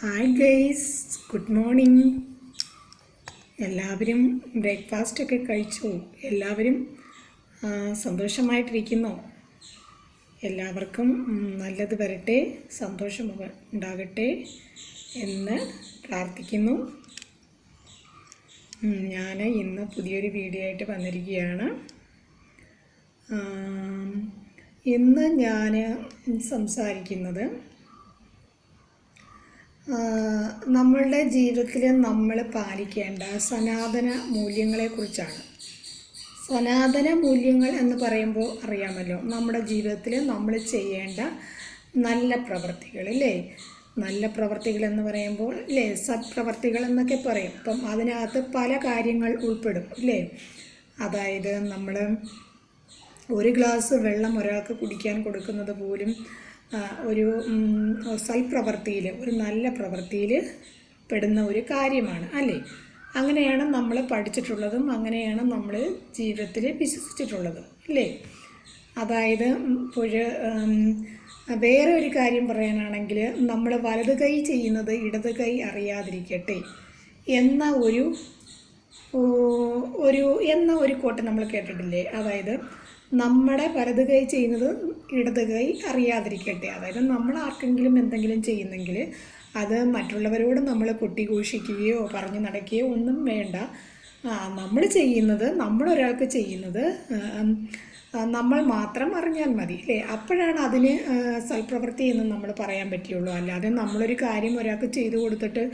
Hi guys good morning എല്ലാവരും breakfast ഒക്കെ കഴിച്ചു. എല്ലാവരും സന്തോഷമായിട്ടിരിക്കുന്നു. എല്ലാവർക്കും നല്ലത് വരട്ടെ സന്തോഷം ഉണ്ടാകട്ടെ എന്ന് പ്രാർത്ഥിക്കുന്നു. ഞാൻ ഇന്ന് പുതിയൊരു വീഡിയോ ആയിട്ട് വന്നിരിക്കുകയാണ്. ഇന്ന് ഞാൻ സംസാരിക്കുന്നത് നമ്മളുടെ ജീവിതത്തിൽ നമ്മൾ പാലിക്കേണ്ട സനാതന മൂല്യങ്ങളെക്കുറിച്ചാണ് സനാതന മൂല്യങ്ങൾ എന്ന് പറയുമ്പോൾ അറിയാമല്ലോ നമ്മുടെ ജീവിതത്തിൽ നമ്മൾ ചെയ്യേണ്ട നല്ല പ്രവൃത്തികൾ അല്ലേ? നല്ല പ്രവർത്തികൾ എന്ന് പറയുമ്പോൾ അല്ലേ സത്പ്രവർത്തികൾ എന്നൊക്കെ പറയും. അപ്പം അതിനകത്ത് പല കാര്യങ്ങൾ ഉൾപ്പെടും അല്ലേ? അതായത് നമ്മൾ ഒരു ഗ്ലാസ് വെള്ളം ഒരാൾക്ക് കുടിക്കാൻ കൊടുക്കുന്നത് പോലും ഒരു സൽപ്രവൃത്തിയിൽ ഒരു നല്ല പ്രവൃത്തിയിൽ പെടുന്ന ഒരു കാര്യമാണ് അല്ലേ? അങ്ങനെയാണ് നമ്മൾ പഠിച്ചിട്ടുള്ളതും അങ്ങനെയാണ് നമ്മൾ ജീവിതത്തിൽ വിശ്വസിച്ചിട്ടുള്ളതും അല്ലേ? അതായത് ഇപ്പോൾ വേറെ ഒരു കാര്യം പറയാനാണെങ്കിൽ നമ്മൾ വലത് കൈ ചെയ്യുന്നത് ഇടത് കൈ അറിയാതിരിക്കട്ടെ എന്ന ഒരു ഒരു എന്ന ഒരു കോട്ട് നമ്മൾ കേട്ടിട്ടില്ലേ? അതായത് നമ്മുടെ വലത് കൈ ചെയ്യുന്നത് ഇടത് കൈ അറിയാതിരിക്കട്ടെ. അതായത് നമ്മൾ ആർക്കെങ്കിലും എന്തെങ്കിലും ചെയ്യുന്നെങ്കിൽ അത് മറ്റുള്ളവരോട് നമ്മൾ കൊട്ടിഘോഷിക്കുകയോ പറഞ്ഞു നടക്കുകയോ ഒന്നും വേണ്ട. നമ്മൾ ചെയ്യുന്നത് നമ്മളൊരാൾക്ക് ചെയ്യുന്നത് നമ്മൾ മാത്രം അറിഞ്ഞാൽ മതി അല്ലേ? അപ്പോഴാണ് അതിന് സൽപ്രവൃത്തി എന്ന് നമ്മൾ പറയാൻ പറ്റുള്ളൂ. അല്ലാതെ നമ്മളൊരു കാര്യം ഒരാൾക്ക് ചെയ്തു കൊടുത്തിട്ട്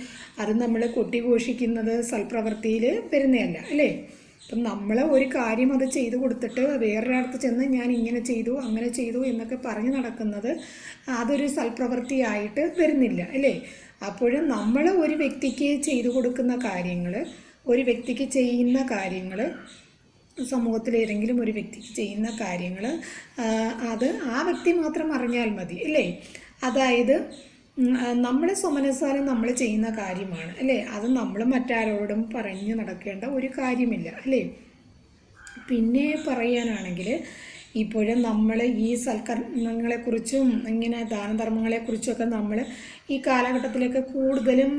അത് നമ്മൾ കൊട്ടിഘോഷിക്കുന്നത് സൽപ്രവൃത്തിയിൽ വരുന്നതല്ല അല്ലേ? അപ്പം നമ്മൾ ഒരു കാര്യം അത് ചെയ്തു കൊടുത്തിട്ട് വേറൊരാടത്ത് ചെന്ന് ഞാൻ ഇങ്ങനെ ചെയ്തു അങ്ങനെ ചെയ്തു എന്നൊക്കെ പറഞ്ഞു നടക്കുന്നത് അതൊരു സൽപ്രവൃത്തിയായിട്ട് വരുന്നില്ല അല്ലേ? അപ്പോഴും നമ്മൾ ഒരു വ്യക്തിക്ക് ചെയ്തു കൊടുക്കുന്ന കാര്യങ്ങൾ ഒരു വ്യക്തിക്ക് ചെയ്യുന്ന കാര്യങ്ങൾ സമൂഹത്തിൽ ഏതെങ്കിലും ഒരു വ്യക്തിക്ക് ചെയ്യുന്ന കാര്യങ്ങൾ അത് ആ വ്യക്തി മാത്രം അറിഞ്ഞാൽ മതി അല്ലേ? അതായത് നമ്മൾ സ്വമനസാരം നമ്മൾ ചെയ്യുന്ന കാര്യമാണ് അല്ലേ? അത് നമ്മൾ മറ്റാരോടും പറഞ്ഞു നടക്കേണ്ട ഒരു കാര്യമില്ല അല്ലേ? പിന്നെ പറയാനാണെങ്കിൽ ഇപ്പോഴും നമ്മൾ ഈ സൽക്കർമ്മങ്ങളെക്കുറിച്ചും ഇങ്ങനെ ദാനധർമ്മങ്ങളെക്കുറിച്ചൊക്കെ നമ്മൾ ഈ കാലഘട്ടത്തിലൊക്കെ കൂടുതലും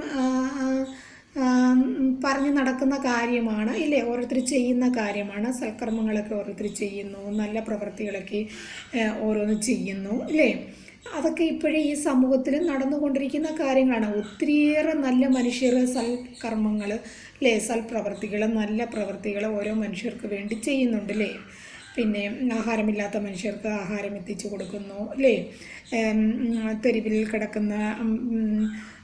പറഞ്ഞു നടക്കുന്ന കാര്യമാണ് ഇല്ലേ? ഓരോരുത്തർ ചെയ്യുന്ന കാര്യമാണ്. സൽക്കർമ്മങ്ങളൊക്കെ ഓരോരുത്തർ ചെയ്യുന്നു നല്ല പ്രവൃത്തികളൊക്കെ ഓരോന്ന് ചെയ്യുന്നു ഇല്ലേ? അതൊക്കെ ഇപ്പോഴേ ഈ സമൂഹത്തിൽ നടന്നുകൊണ്ടിരിക്കുന്ന കാര്യങ്ങളാണ്. ഒത്തിരിയേറെ നല്ല മനുഷ്യർ സൽക്കർമ്മങ്ങൾ അല്ലേ സൽപ്രവർത്തികൾ നല്ല പ്രവൃത്തികൾ ഓരോ മനുഷ്യർക്ക് വേണ്ടി ചെയ്യുന്നുണ്ട് അല്ലേ പിന്നെ ആഹാരമില്ലാത്ത മനുഷ്യർക്ക് ആഹാരം എത്തിച്ചു കൊടുക്കുന്നു അല്ലേ തെരുവിൽ കിടക്കുന്ന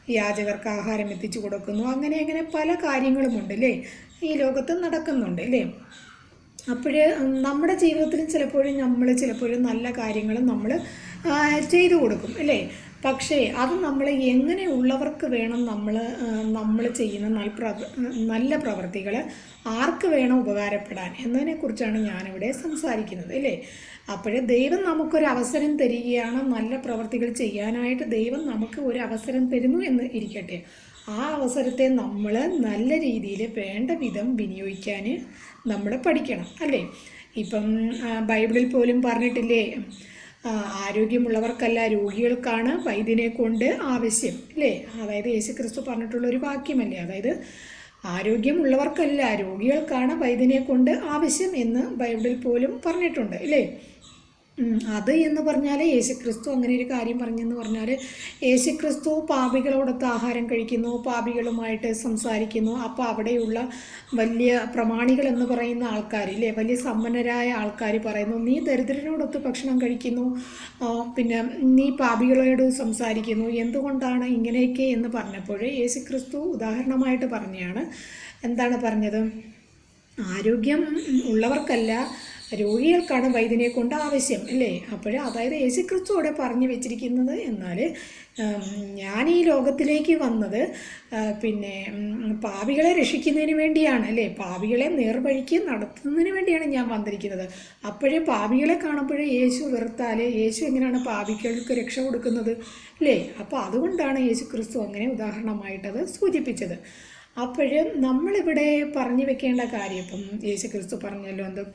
യാചകർക്ക് ആഹാരം എത്തിച്ചു കൊടുക്കുന്നു. അങ്ങനെ അങ്ങനെ പല കാര്യങ്ങളുമുണ്ട് അല്ലേ ഈ ലോകത്ത് നടക്കുന്നുണ്ട് അല്ലേ അപ്പോൾ നമ്മുടെ ജീവിതത്തിലും ചിലപ്പോഴും നമ്മൾ ചിലപ്പോഴും നല്ല കാര്യങ്ങളും നമ്മൾ ചെയ്തു കൊടുക്കും അല്ലേ? പക്ഷേ അത് നമ്മൾ എങ്ങനെയുള്ളവർക്ക് വേണം നമ്മൾ നമ്മൾ ചെയ്യുന്ന നല്ല നല്ല പ്രവർത്തികൾ ആർക്ക് വേണം ഉപകാരപ്പെടാൻ എന്നതിനെക്കുറിച്ചാണ് ഞാനിവിടെ സംസാരിക്കുന്നത് അല്ലേ? അപ്പോൾ ദൈവം നമുക്കൊരു അവസരം തരികയാണ് നല്ല പ്രവർത്തികൾ ചെയ്യാനായിട്ട് ദൈവം നമുക്ക് ഒരു അവസരം തരുന്നു എന്ന് ഇരിക്കട്ടെ. ആ അവസരത്തെ നമ്മൾ നല്ല രീതിയിൽ വേണ്ട വിധം വിനിയോഗിക്കാൻ നമ്മൾ പഠിക്കണം അല്ലേ? ഇപ്പം ബൈബിളിൽ പോലും പറഞ്ഞിട്ടില്ലേ ആരോഗ്യമുള്ളവർക്കല്ല രോഗികൾക്കാണ് വൈദ്യനെ കൊണ്ട് ആവശ്യം അല്ലേ? അതായത് യേശു ക്രിസ്തു പറഞ്ഞിട്ടുള്ള ഒരു വാക്യമല്ലേ? അതായത് ആരോഗ്യമുള്ളവർക്കല്ല രോഗികൾക്കാണ് വൈദ്യനെ കൊണ്ട് ആവശ്യം എന്ന് ബൈബിളിൽ പോലും പറഞ്ഞിട്ടുണ്ട് അല്ലേ? അത് എന്ന് പറഞ്ഞാൽ യേശുക്രിസ്തു അങ്ങനെ ഒരു കാര്യം പറഞ്ഞെന്ന് പറഞ്ഞാൽ യേശുക്രിസ്തു പാപികളോടൊത്ത് ആഹാരം കഴിക്കുന്നു പാപികളുമായിട്ട് സംസാരിക്കുന്നു. അപ്പോൾ അവിടെയുള്ള വലിയ പ്രമാണികൾ എന്ന് പറയുന്ന ആൾക്കാർ ഇല്ലേ വലിയ സമ്പന്നരായ ആൾക്കാർ പറയുന്നു നീ ദരിദ്രനോടൊത്ത് ഭക്ഷണം കഴിക്കുന്നു പിന്നെ നീ പാപികളോട് സംസാരിക്കുന്നു. എന്തുകൊണ്ടാണ് ഇങ്ങനെയൊക്കെ എന്ന് പറഞ്ഞപ്പോൾ യേശുക്രിസ്തു ഉദാഹരണമായിട്ട് പറഞ്ഞാണ്. എന്താണ് പറഞ്ഞത്? ആരോഗ്യം ഉള്ളവർക്കല്ല രോഗികൾക്കാണ് വൈദ്യനെ കൊണ്ട് ആവശ്യം അല്ലേ? അപ്പോൾ അതായത് യേശു ക്രിസ്തു അവിടെ പറഞ്ഞു വെച്ചിരിക്കുന്നത് എന്നാൽ ഞാൻ ഈ ലോകത്തിലേക്ക് വന്നത് പിന്നെ പാവികളെ രക്ഷിക്കുന്നതിന് വേണ്ടിയാണ് അല്ലേ? പാവികളെ നേർവഴിക്ക് നടത്തുന്നതിന് വേണ്ടിയാണ് ഞാൻ വന്നിരിക്കുന്നത്. അപ്പോഴേ പാവികളെ കാണുമ്പോഴേ യേശു വെറുത്താൽ യേശു എങ്ങനെയാണ് പാവികൾക്ക് രക്ഷ കൊടുക്കുന്നത് അല്ലേ? അപ്പോൾ അതുകൊണ്ടാണ് യേശു ക്രിസ്തു അങ്ങനെ ഉദാഹരണമായിട്ടത് സൂചിപ്പിച്ചത്. അപ്പോൾ നമ്മളിവിടെ പറഞ്ഞു വെക്കേണ്ട കാര്യം ഇപ്പം യേശു ക്രിസ്തു പറഞ്ഞല്ലോ എന്തും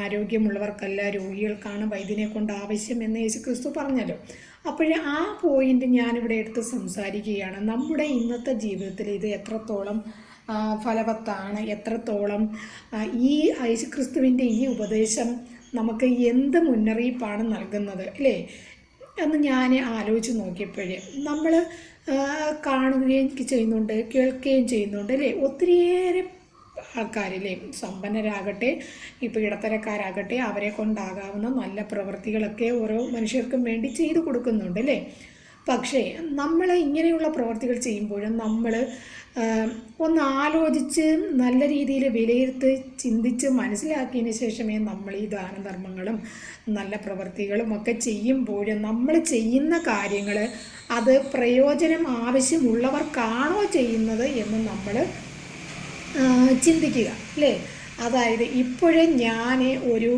ആരോഗ്യമുള്ളവർക്കല്ല രോഗികൾക്കാണ് വൈദ്യനെ കൊണ്ട് ആവശ്യം എന്ന് യേശു ക്രിസ്തു പറഞ്ഞല്ലോ. അപ്പോൾ ആ പോയിന്റ് ഞാനിവിടെ എടുത്ത് സംസാരിക്കുകയാണ്. നമ്മുടെ ഇന്നത്തെ ജീവിതത്തിൽ ഇത് എത്രത്തോളം ഫലവത്താണ് എത്രത്തോളം ഈ ഈ യേശുക്രിസ്തുവിന്റെ ഈ ഉപദേശം നമുക്ക് എന്ത് മുന്നറിയിപ്പാണ് നൽകുന്നത് അല്ലേ? എന്ന് ഞാൻ ആലോചിച്ച് നോക്കിയപ്പോഴേ നമ്മൾ കാണുകയും ചെയ്യുന്നുണ്ട് കേൾക്കുകയും ചെയ്യുന്നുണ്ട് അല്ലേ? ഒത്തിരിയേറെ ആൾക്കാരില്ലേ? സമ്പന്നരാകട്ടെ ഇപ്പോൾ ഇടത്തരക്കാരാകട്ടെ അവരെ കൊണ്ടാകാവുന്ന നല്ല പ്രവൃത്തികളൊക്കെ ഓരോ മനുഷ്യർക്കും വേണ്ടി ചെയ്തു കൊടുക്കുന്നുണ്ട് അല്ലേ? പക്ഷേ നമ്മൾ ഇങ്ങനെയുള്ള പ്രവർത്തികൾ ചെയ്യുമ്പോഴും നമ്മൾ ഒന്ന് ആലോചിച്ച് നല്ല രീതിയിൽ വിലയിരുത്തി ചിന്തിച്ച് മനസ്സിലാക്കിയതിന് ശേഷമേ നമ്മൾ ഈ ദാനധർമ്മങ്ങളും നല്ല പ്രവൃത്തികളും ഒക്കെ ചെയ്യുമ്പോഴും നമ്മൾ ചെയ്യുന്ന കാര്യങ്ങൾ അത് പ്രയോജനം ആവശ്യമുള്ളവർക്കാണോ ചെയ്യുന്നത് എന്ന് നമ്മൾ ചിന്തിക്കുക അല്ലേ? അതായത് ഇപ്പോഴേ ഞാൻ ഒരു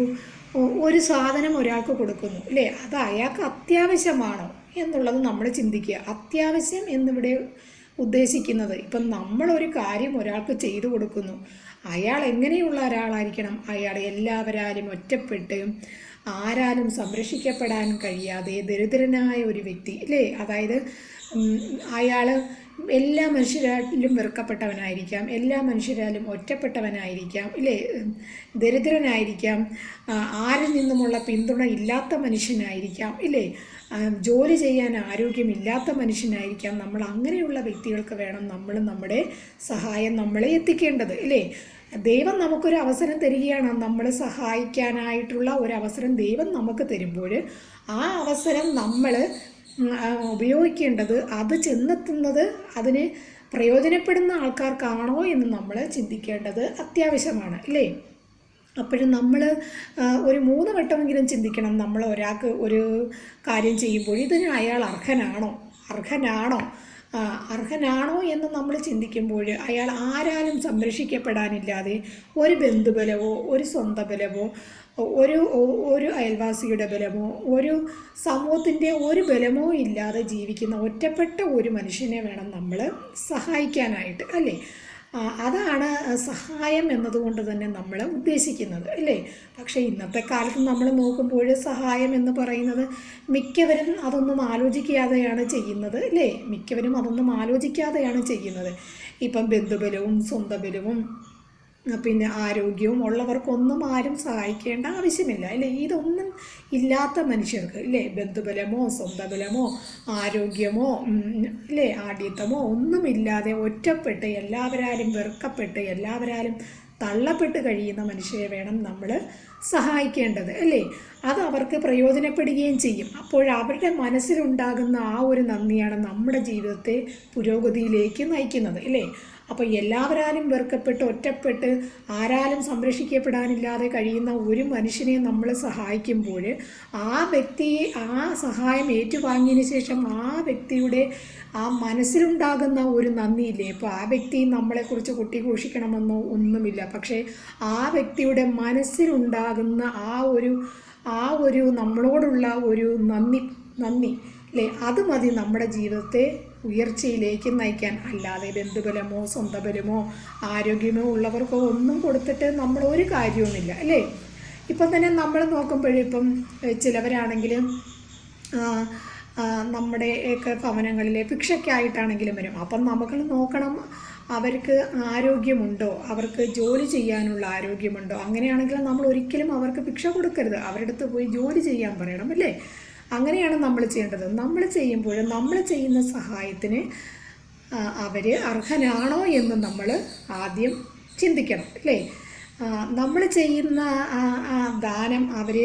ഒരു സാധനം ഒരാൾക്ക് കൊടുക്കുന്നു അല്ലേ? അത് അയാൾക്ക് അത്യാവശ്യമാണോ? എന്നുള്ളത് നമ്മൾ ചിന്തിക്കുക. അത്യാവശ്യം എന്നിവിടെ ഉദ്ദേശിക്കുന്നത് ഇപ്പം നമ്മളൊരു കാര്യം ഒരാൾക്ക് ചെയ്തു കൊടുക്കുന്നു. അയാൾ എങ്ങനെയുള്ള ഒരാളായിരിക്കണം? അയാൾ എല്ലാവരാലും ഒറ്റപ്പെട്ട് ആരാലും സംരക്ഷിക്കപ്പെടാൻ കഴിയാതെ ദരിദ്രനായ ഒരു വ്യക്തി അല്ലേ? അതായത് അയാൾ എല്ലാ മനുഷ്യരാലും വെറുക്കപ്പെട്ടവനായിരിക്കാം. എല്ലാ മനുഷ്യരാലും ഒറ്റപ്പെട്ടവനായിരിക്കാം. ഇല്ലേ? ദരിദ്രനായിരിക്കാം. ആരിൽ നിന്നുമുള്ള പിന്തുണ ഇല്ലാത്ത മനുഷ്യനായിരിക്കാം. ഇല്ലേ? ജോലി ചെയ്യാൻ ആരോഗ്യമില്ലാത്ത മനുഷ്യനായിരിക്കാം. നമ്മൾ അങ്ങനെയുള്ള വ്യക്തികൾക്ക് വേണം നമ്മൾ നമ്മുടെ സഹായം നമ്മളെ എത്തിക്കേണ്ടത്. ഇല്ലേ? ദൈവം നമുക്കൊരു അവസരം തരികയാണ്. നമ്മൾ സഹായിക്കാനായിട്ടുള്ള ഒരു അവസരം ദൈവം നമുക്ക് തരുമ്പോൾ ആ അവസരം നമ്മൾ ഉപയോഗിക്കേണ്ടത് അത് ചെന്നെത്തുന്നത് അതിന് പ്രയോജനപ്പെടുന്ന ആൾക്കാർക്കാണോ എന്ന് നമ്മൾ ചിന്തിക്കേണ്ടത് അത്യാവശ്യമാണ് അല്ലേ അപ്പോഴും നമ്മൾ ഒരു മൂന്ന് വട്ടമെങ്കിലും ചിന്തിക്കണം നമ്മൾ ഒരാൾക്ക് ഒരു കാര്യം ചെയ്യുമ്പോൾ ഇതിന് അയാൾ അർഹനാണോ? അർഹനാണോ? അർഹനാണോ എന്ന് നമ്മൾ ചിന്തിക്കുമ്പോൾ അയാൾ ആരാലും സംരക്ഷിക്കപ്പെടാനില്ലാതെ ഒരു ബന്ധുബലമോ ഒരു സ്വന്തം ബലമോ ഒരു ഒരു അയൽവാസിയുടെ ബലമോ ഒരു സമൂഹത്തിന്റെ ഒരു ബലമോ ഇല്ലാതെ ജീവിക്കുന്ന ഒറ്റപ്പെട്ട ഒരു മനുഷ്യനെ വേണം നമ്മൾ സഹായിക്കാനായിട്ട് അല്ലേ? അതാണ് സഹായം എന്നതുകൊണ്ട് തന്നെ നമ്മൾ ഉദ്ദേശിക്കുന്നത് അല്ലേ? പക്ഷേ ഇന്നത്തെ കാലത്ത് നമ്മൾ നോക്കുമ്പോൾ സഹായം എന്ന് പറയുന്നത് മിക്കവരും അതൊന്നും ആലോചിക്കാതെയാണ് ചെയ്യുന്നത് അല്ലേ? മിക്കവരും അതൊന്നും ആലോചിക്കാതെയാണ് ചെയ്യുന്നത്. ഇപ്പം ബന്ധുബലവും സ്വന്തം ബലവും പിന്നെ ആരോഗ്യവും ഉള്ളവർക്കൊന്നും ആരും സഹായിക്കേണ്ട ആവശ്യമില്ല. അല്ലേ? ഇതൊന്നും ഇല്ലാത്ത മനുഷ്യർക്ക് ഇല്ലേ? ബന്ധുബലമോ സ്വന്തബലമോ ആരോഗ്യമോ ഇല്ലേ? ആഢ്യത്വമോ ഒന്നുമില്ലാതെ ഒറ്റപ്പെട്ട് എല്ലാവരാലും വെറുക്കപ്പെട്ട് എല്ലാവരാലും തള്ളപ്പെട്ട് കഴിയുന്ന മനുഷ്യരെ വേണം നമ്മൾ സഹായിക്കേണ്ടത് അല്ലേ? അത് അവർക്ക് പ്രയോജനപ്പെടുകയും ചെയ്യും. അപ്പോൾ അവരുടെ മനസ്സിലുണ്ടാകുന്ന ആ ഒരു നന്ദിയാണ് നമ്മുടെ ജീവിതത്തെ പുരോഗതിയിലേക്ക് നയിക്കുന്നത് അല്ലേ അപ്പോൾ എല്ലാവരാലും വെറുക്കപ്പെട്ട് ഒറ്റപ്പെട്ട് ആരാലും സംരക്ഷിക്കപ്പെടാനില്ലാതെ കഴിയുന്ന ഒരു മനുഷ്യനെ നമ്മൾ സഹായിക്കുമ്പോൾ ആ വ്യക്തിയെ ആ സഹായം ഏറ്റുവാങ്ങിയതിന് ശേഷം ആ വ്യക്തിയുടെ ആ മനസ്സിലുണ്ടാകുന്ന ഒരു നന്ദിയില്ലേ? ഇപ്പോൾ ആ വ്യക്തി നമ്മളെക്കുറിച്ച് കൊട്ടിഘോഷിക്കണമെന്നോ ഒന്നുമില്ല. പക്ഷേ ആ വ്യക്തിയുടെ മനസ്സിലുണ്ടാകുന്ന ആ ഒരു ആ ഒരു നമ്മളോടുള്ള ഒരു നന്ദി നന്ദി അല്ലേ അത് മതി നമ്മുടെ ജീവിതത്തെ ഉയർച്ചയിലേക്ക് നയിക്കാൻ. അല്ലാതെ ബന്ധുബലമോ സ്വന്തം ബലമോ ആരോഗ്യമോ ഉള്ളവർക്കോ ഒന്നും കൊടുത്തിട്ട് നമ്മൾ ഒരു കാര്യവുമില്ല അല്ലേ? ഇപ്പം തന്നെ നമ്മൾ നോക്കുമ്പോഴിപ്പം ചിലവരാണെങ്കിലും ആ, ആ, നമ്മുടെ ഒക്കെ ഭവനങ്ങളിലെ ഭിക്ഷയ്ക്കായിട്ടാണെങ്കിലും വരും. അപ്പം നമുക്ക് നോക്കണം അവർക്ക് ആരോഗ്യമുണ്ടോ അവർക്ക് ജോലി ചെയ്യാനുള്ള ആരോഗ്യമുണ്ടോ. അങ്ങനെയാണെങ്കിൽ നമ്മൾ ഒരിക്കലും അവർക്ക് ഭിക്ഷ കൊടുക്കരുത്. അവരുടെ അടുത്ത് പോയി ജോലി ചെയ്യാൻ പറയണം അല്ലേ? അങ്ങനെയാണ് നമ്മൾ ചെയ്യേണ്ടത്. നമ്മൾ ചെയ്യുമ്പോൾ നമ്മൾ ചെയ്യുന്ന സഹായത്തിന് അവർ അർഹനാണോ എന്ന് നമ്മൾ ആദ്യം ചിന്തിക്കണം അല്ലേ? നമ്മൾ ചെയ്യുന്ന ദാനം അവർ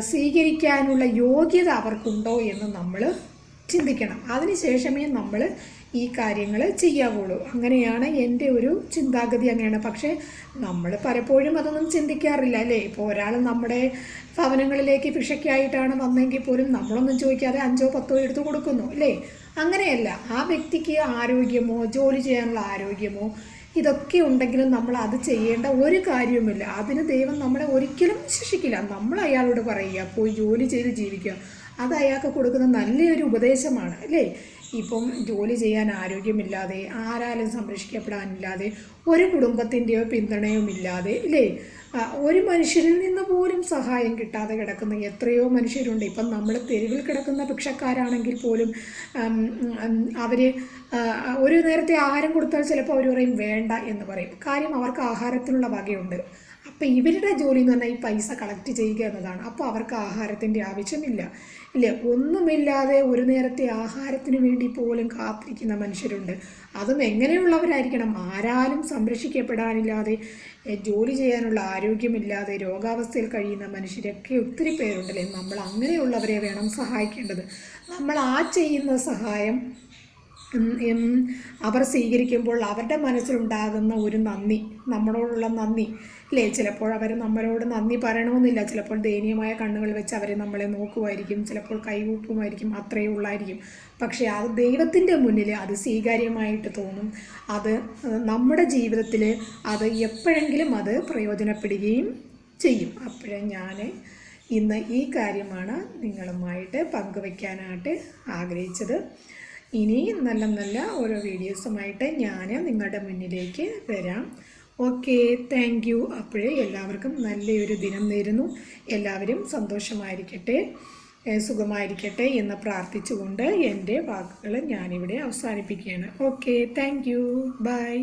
സ്വീകരിക്കാനുള്ള യോഗ്യത അവർക്കുണ്ടോ എന്ന് നമ്മൾ ചിന്തിക്കണം. അതിനുശേഷമേ നമ്മൾ ഈ കാര്യങ്ങൾ ചെയ്യാവുള്ളൂ. അങ്ങനെയാണ് എന്റെ ഒരു ചിന്താഗതി അങ്ങനെയാണ്. പക്ഷേ നമ്മൾ പലപ്പോഴും അതൊന്നും ചിന്തിക്കാറില്ല അല്ലേ? ഇപ്പോൾ ഒരാൾ നമ്മുടെ ഭവനങ്ങളിലേക്ക് ഭിക്ഷയ്ക്കായിട്ടാണ് വന്നെങ്കിൽ പോലും നമ്മളൊന്നും ചോദിക്കാതെ അഞ്ചോ പത്തോ എടുത്ത് കൊടുക്കുന്നു അല്ലേ? അങ്ങനെയല്ല. ആ വ്യക്തിക്ക് ആരോഗ്യമോ ജോലി ചെയ്യാനുള്ള ആരോഗ്യമോ ഇതൊക്കെ ഉണ്ടെങ്കിലും നമ്മൾ അത് ചെയ്യേണ്ട ഒരു കാര്യവുമില്ല. അതിന് ദൈവം നമ്മളെ ഒരിക്കലും ശിക്ഷിക്കില്ല. നമ്മൾ അയാളോട് പറയുക പോയി ജോലി ചെയ്ത് ജീവിക്കുക. അത് അയാൾക്ക് കൊടുക്കുന്ന നല്ലൊരു ഉപദേശമാണ് അല്ലേ? ഇപ്പം ജോലി ചെയ്യാൻ ആരോഗ്യമില്ലാതെ ആരാലും സംരക്ഷിക്കപ്പെടാനില്ലാതെ ഒരു കുടുംബത്തിന്റെയോ പിന്തുണയും ഇല്ലാതെ ഇല്ലേ? ഒരു മനുഷ്യരിൽ നിന്ന് പോലും സഹായം കിട്ടാതെ കിടക്കുന്ന എത്രയോ മനുഷ്യരുണ്ട്. ഇപ്പം നമ്മൾ തെരുവിൽ കിടക്കുന്ന ഭിക്ഷക്കാരാണെങ്കിൽ പോലും അവർ ഒരു നേരത്തെ ആഹാരം കൊടുത്താൽ ചിലപ്പോൾ അവർ പറയും വേണ്ട എന്ന് പറയും. കാര്യം അവർക്ക് ആഹാരത്തിനുള്ള വകയുണ്ട്. അപ്പോൾ ഇവരുടെ ജോലി എന്ന് പറഞ്ഞാൽ ഈ പൈസ കളക്ട് ചെയ്യുക എന്നതാണ്. അപ്പോൾ അവർക്ക് ആഹാരത്തിന്റെ ആവശ്യമില്ല. ഇല്ലേ ഒന്നുമില്ലാതെ ഒരു നേരത്തെ ആഹാരത്തിന് വേണ്ടി പോലും കാത്തിരിക്കുന്ന മനുഷ്യരുണ്ട്. അതും എങ്ങനെയുള്ളവരായിരിക്കണം? ആരാലും സംരക്ഷിക്കപ്പെടാനില്ലാതെ ജോലി ചെയ്യാനുള്ള ആരോഗ്യമില്ലാതെ രോഗാവസ്ഥയിൽ കഴിയുന്ന മനുഷ്യരൊക്കെ ഒത്തിരി പേരുണ്ടല്ലേ? നമ്മൾ അങ്ങനെയുള്ളവരെ വേണം സഹായിക്കേണ്ടത്. നമ്മൾ ആ ചെയ്യുന്ന സഹായം അവർ സ്വീകരിക്കുമ്പോൾ അവരുടെ മനസ്സിലുണ്ടാകുന്ന ഒരു നന്ദി നമ്മളോടുള്ള നന്ദി അല്ലേ? ചിലപ്പോൾ അവർ നമ്മളോട് നന്ദി പറയണമെന്നില്ല. ചിലപ്പോൾ ദയനീയമായ കണ്ണുകൾ വെച്ച് അവരെ നമ്മളെ നോക്കുമായിരിക്കും. ചിലപ്പോൾ കൈകൂപ്പുമായിരിക്കും. അത്രയേ ഉള്ളായിരിക്കും. പക്ഷേ അത് ദൈവത്തിന്റെ മുന്നിൽ അത് സ്വീകാര്യമായിട്ട് തോന്നും. അത് നമ്മുടെ ജീവിതത്തിൽ അത് എപ്പോഴെങ്കിലും അത് പ്രയോജനപ്പെടുകയും ചെയ്യും. അപ്പോഴേ ഞാൻ ഇന്ന് ഈ കാര്യമാണ് നിങ്ങളുമായിട്ട് പങ്കുവയ്ക്കാനായിട്ട് ആഗ്രഹിച്ചത്. ഇനി നല്ല നല്ല ഓരോ വീഡിയോസുമായിട്ട് ഞാൻ നിങ്ങളുടെ മുന്നിലേക്ക് വരാം. ഓക്കെ താങ്ക് യു അപ്പോഴേ എല്ലാവർക്കും നല്ലൊരു ദിനം നേരുന്നു. എല്ലാവരും സന്തോഷമായിരിക്കട്ടെ സുഖമായിരിക്കട്ടെ എന്ന് പ്രാർത്ഥിച്ചുകൊണ്ട് എന്റെ വാക്കുകൾ ഞാനിവിടെ അവസാനിപ്പിക്കുകയാണ്. Okay thank you by